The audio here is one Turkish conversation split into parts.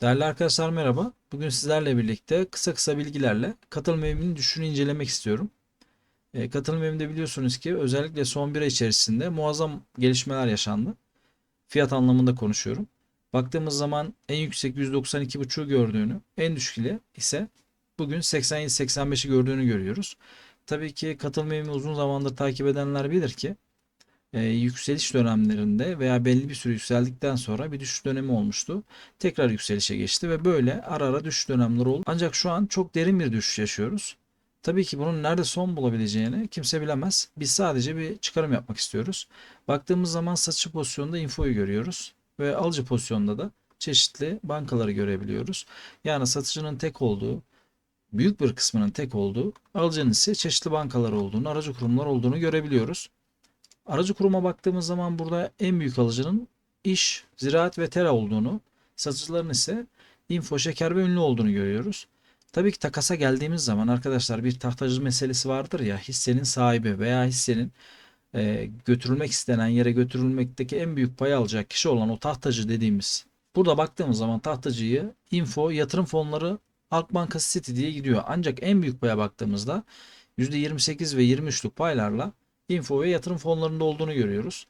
Değerli arkadaşlar merhaba. Bugün sizlerle birlikte kısa kısa bilgilerle katılım evinin düşüşünü incelemek istiyorum. E, katılım evinde biliyorsunuz ki özellikle son bir ay içerisinde muazzam gelişmeler yaşandı. Fiyat anlamında konuşuyorum. Baktığımız zaman en yüksek 192,5'u gördüğünü, en düşük ise bugün 87-85'i gördüğünü görüyoruz. Tabii ki katılım evini uzun zamandır takip edenler bilir ki e, yükseliş dönemlerinde veya belli bir süre yükseldikten sonra bir düşüş dönemi olmuştu. Tekrar yükselişe geçti ve böyle ara ara düşüş dönemleri oldu. Ancak şu an çok derin bir düşüş yaşıyoruz. Tabii ki bunun nerede son bulabileceğini kimse bilemez. Biz sadece bir çıkarım yapmak istiyoruz. Baktığımız zaman satıcı pozisyonda infoyu görüyoruz ve alıcı pozisyonda da çeşitli bankaları görebiliyoruz. Yani satıcının tek olduğu, büyük bir kısmının tek olduğu, alıcının ise çeşitli bankalar olduğunu, aracı kurumlar olduğunu görebiliyoruz. Aracı kuruma baktığımız zaman burada en büyük alıcının iş, ziraat ve tera olduğunu, satıcıların ise info, şeker ve ünlü olduğunu görüyoruz. Tabii ki takasa geldiğimiz zaman arkadaşlar bir tahtacı meselesi vardır ya hissenin sahibi veya hissenin e, götürülmek istenen yere götürülmekteki en büyük payı alacak kişi olan o tahtacı dediğimiz. Burada baktığımız zaman tahtacıyı info, yatırım fonları, Halk Bankası City diye gidiyor. Ancak en büyük paya baktığımızda %28 ve 23'lük paylarla info ve yatırım fonlarında olduğunu görüyoruz.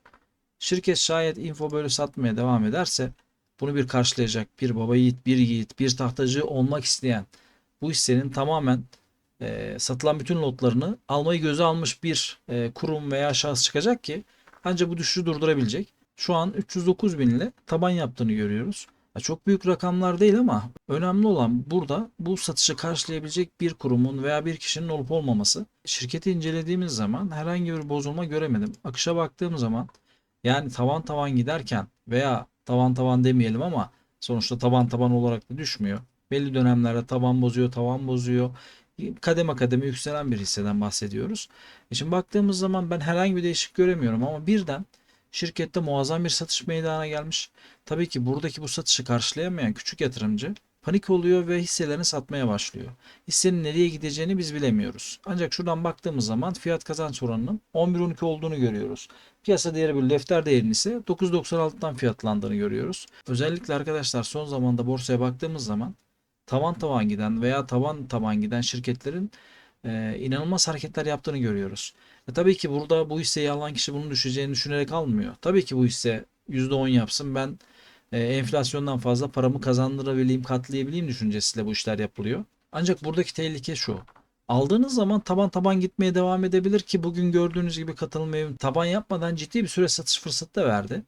Şirket şayet info böyle satmaya devam ederse bunu bir karşılayacak bir baba yiğit, bir yiğit, bir tahtacı olmak isteyen bu hissenin tamamen e, satılan bütün lotlarını almayı göze almış bir e, kurum veya şahıs çıkacak ki ancak bu düşüşü durdurabilecek. Şu an 309 bin ile taban yaptığını görüyoruz. Çok büyük rakamlar değil ama önemli olan burada bu satışı karşılayabilecek bir kurumun veya bir kişinin olup olmaması. Şirketi incelediğimiz zaman herhangi bir bozulma göremedim. Akışa baktığım zaman yani tavan tavan giderken veya tavan tavan demeyelim ama sonuçta taban taban olarak da düşmüyor. Belli dönemlerde taban bozuyor, tavan bozuyor. Kademe kademe yükselen bir hisseden bahsediyoruz. E şimdi baktığımız zaman ben herhangi bir değişik göremiyorum ama birden şirkette muazzam bir satış meydana gelmiş. Tabii ki buradaki bu satışı karşılayamayan küçük yatırımcı panik oluyor ve hisselerini satmaya başlıyor. Hissenin nereye gideceğini biz bilemiyoruz. Ancak şuradan baktığımız zaman fiyat kazanç oranının 11-12 olduğunu görüyoruz. Piyasa değeri bir defter değerinin ise 9.96'dan fiyatlandığını görüyoruz. Özellikle arkadaşlar son zamanda borsaya baktığımız zaman tavan tavan giden veya tavan tavan giden şirketlerin e, inanılmaz hareketler yaptığını görüyoruz. E, tabii ki burada bu hisseyi alan kişi bunun düşeceğini düşünerek almıyor. Tabii ki bu hisse %10 yapsın ben e, enflasyondan fazla paramı kazandırabileyim, katlayabileyim düşüncesiyle bu işler yapılıyor. Ancak buradaki tehlike şu. Aldığınız zaman taban taban gitmeye devam edebilir ki bugün gördüğünüz gibi katılım evim taban yapmadan ciddi bir süre satış fırsatı da verdi.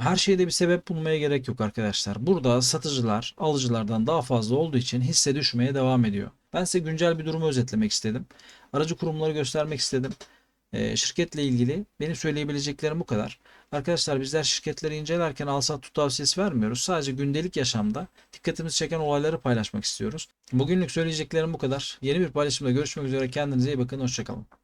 Her şeyde bir sebep bulmaya gerek yok arkadaşlar. Burada satıcılar alıcılardan daha fazla olduğu için hisse düşmeye devam ediyor. Ben size güncel bir durumu özetlemek istedim. Aracı kurumları göstermek istedim. Ee, şirketle ilgili benim söyleyebileceklerim bu kadar. Arkadaşlar bizler şirketleri incelerken al sat tut tavsiyesi vermiyoruz. Sadece gündelik yaşamda dikkatimizi çeken olayları paylaşmak istiyoruz. Bugünlük söyleyeceklerim bu kadar. Yeni bir paylaşımda görüşmek üzere. Kendinize iyi bakın. Hoşçakalın.